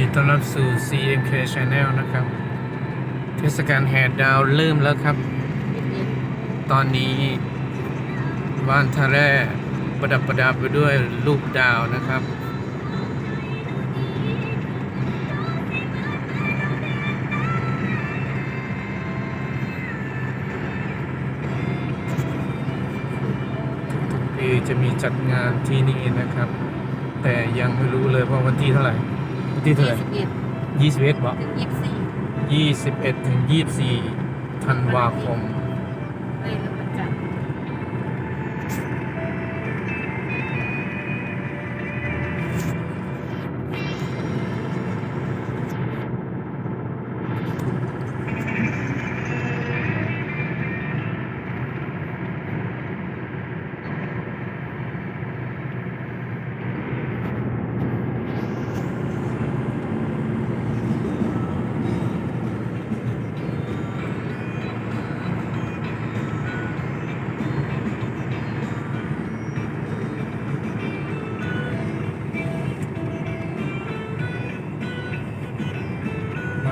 ีต้อนรับสู่ CMK Channel นะครับ เทศกาลแห่ดาวเริ่มแล้วครับ ตอนนี้บ้านท่าแร่ประดับประดาไปด้วยลูกดาวนะครับ ทุกๆปีจะมีจัดงานที่นี่นะครับ แต่ยังไม่รู้เลยว่าวันที่เท่าไหร่ วันที่เท่าไหร่สิบเอ็ดยี่สิบเอ็ดบอกถึงยี่สิบสี่ยี่สิบเอ็ดถึงยี่สิบสี่ธันวาคม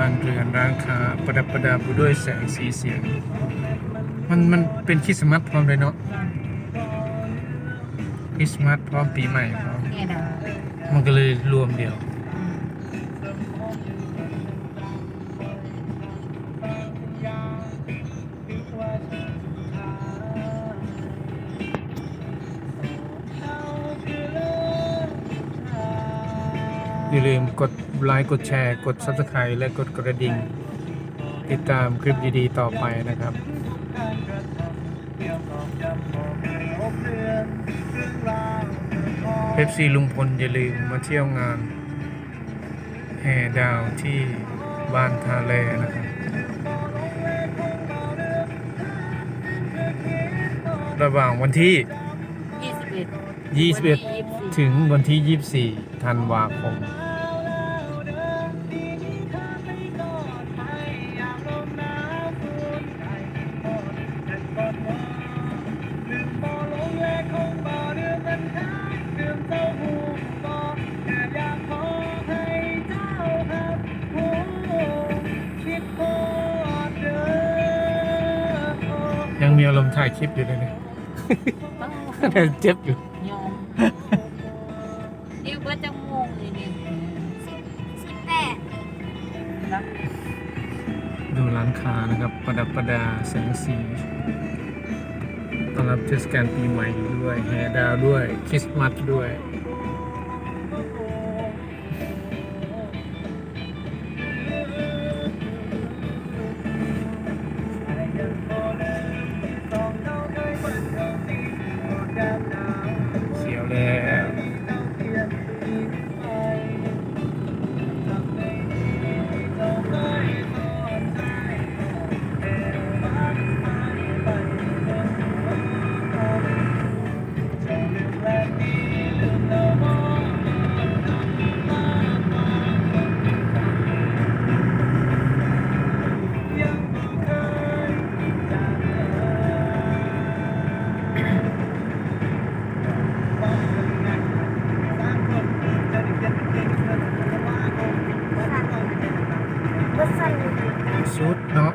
านเรือนร้านค้าประดับประดาไปด้วยแสงสีเสียง มันมันเป็นคริสต์มาสพร้อมเลยเนาะคริสต์มาสพร้อมปีใหม่พร้อมแง่ดาวมันก็เลยรวมเดียว อย่าลืมกดไลค์กดแชร์ กด Subscribe และกดกระดิ่ง ติดตามคลิปดีๆ ต่อไปนะครับเอฟซีลุงพลอย่าลืมมาเที่ยวงานแห่ดาวที่บ้านทาแลนะครับระหว่างวันที่ยี่สิบเอ็ด21 ถึงวันที่ 24 ธันวาคม ยังมีอารมณ์ถ่ายคลิปอยู่เลยเนี่ยแต่เจ็บอยู่ ยอม นี่เบิร์ดจังโมงเลยเนี่ยสิบแปดนะดูร้านค้านะครับ ประดับประดาแสงสีต้อนรับเทศกาลปีใหม่ด้วยแฮดาวด้วย คริสต์มาสด้วย สุดเนาะ